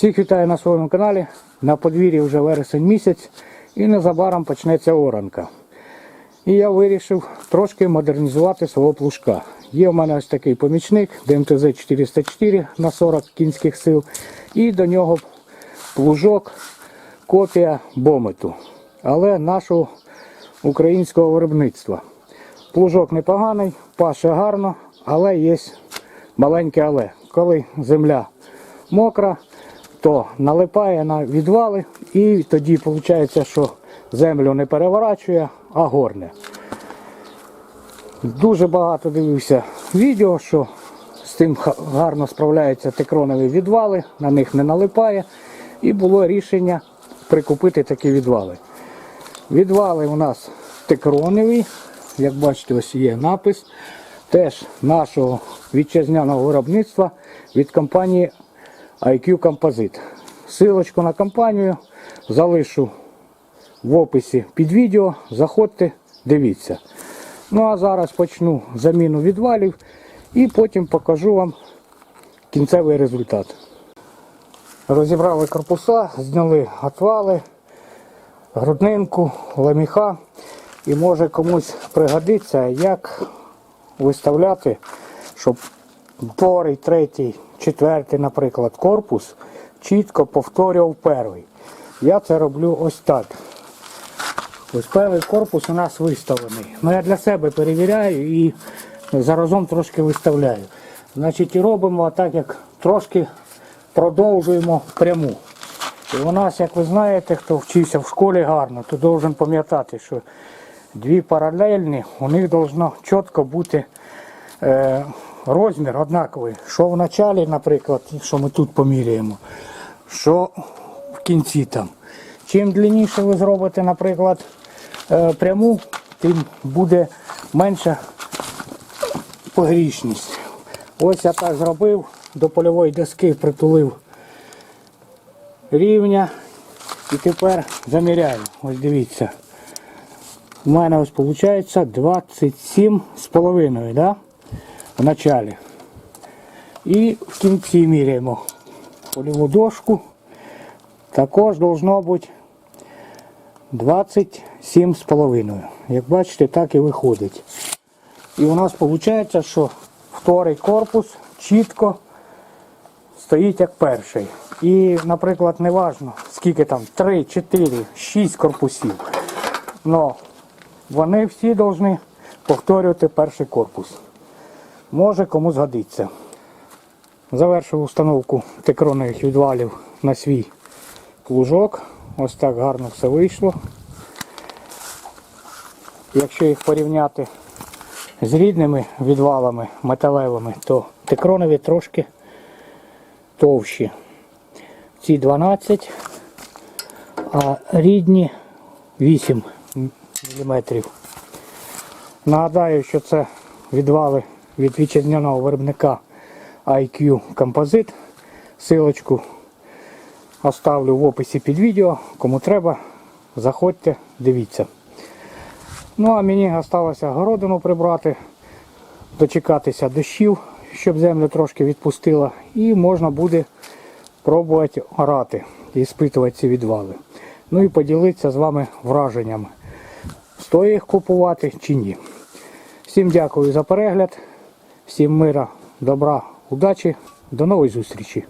Всіх вітаю на своєму каналі. На подвір'ї вже вересень місяць і незабаром почнеться оранка. І я вирішив трошки модернізувати свого плужка. Є в мене ось такий помічник ДМТЗ 404 на 40 кінських сил. І до нього плужок, копія бомету. Але нашого українського виробництва. Плужок непоганий, паше гарно, але є маленьке але. Коли земля мокра, то налипає на відвали і тоді виходить, що землю не переворачує, а горне. Дуже багато дивився відео, що з тим гарно справляються текронові відвали, на них не налипає. І було рішення прикупити такі відвали. Відвали у нас текронові, як бачите, ось є напис. Теж нашого вітчизняного виробництва від компанії IQ Composite. Силочку на компанію залишу в описі під відео. Заходьте, дивіться. Ну а зараз почну заміну відвалів і потім покажу вам кінцевий результат. Розібрали корпуса, зняли отвали, груднинку, ламіха. І може комусь пригодиться, як виставляти, щоб другий, третій, четвертий, наприклад, корпус чітко повторював перший. Я це роблю ось так. Ось перший корпус у нас виставлений. Ну я для себе перевіряю і заразом трошки виставляю. Значить, і робимо так, як трошки продовжуємо пряму. І у нас, як ви знаєте, хто вчився в школі гарно, то должен пам'ятати, що дві паралельні, у них должно чітко бути е, розмір однаковий. Що в началі, наприклад, що ми тут поміряємо, що в кінці там. Чим длинніше ви зробите, наприклад, е, пряму, тим буде менша погрішність. Ось я так зробив, до польової доски притулив рівня. І тепер заміряю. Ось дивіться. У мене ось виходить 27 з да? В началі. І в кінці міряємо польову дошку. Також должно бути 27 з половиною. Як бачите, так і виходить. І у нас виходить, що вторий корпус чітко стоїть як перший. І, наприклад, не важно, скільки там 3, 4, 6 корпусів. Но вони всі повинні повторювати перший корпус. Може кому згодиться. Завершив установку текронових відвалів на свій плужок. Ось так гарно все вийшло. Якщо їх порівняти з рідними відвалами металевими, то текронові трошки товщі. Ці 12, а рідні 8 мм. Нагадаю, що це відвали від вітчизняного виробника IQ Composite. Силочку оставлю в описі під відео. Кому треба, заходьте, дивіться. Ну а мені залишилося городину прибрати, дочекатися дощів, щоб землю трошки відпустила. І можна буде пробувати орати і спитувати ці відвали. Ну і поділитися з вами враженнями. Стоїть їх купувати чи ні. Всім дякую за перегляд, всім мира, добра, удачі, до нової зустрічі.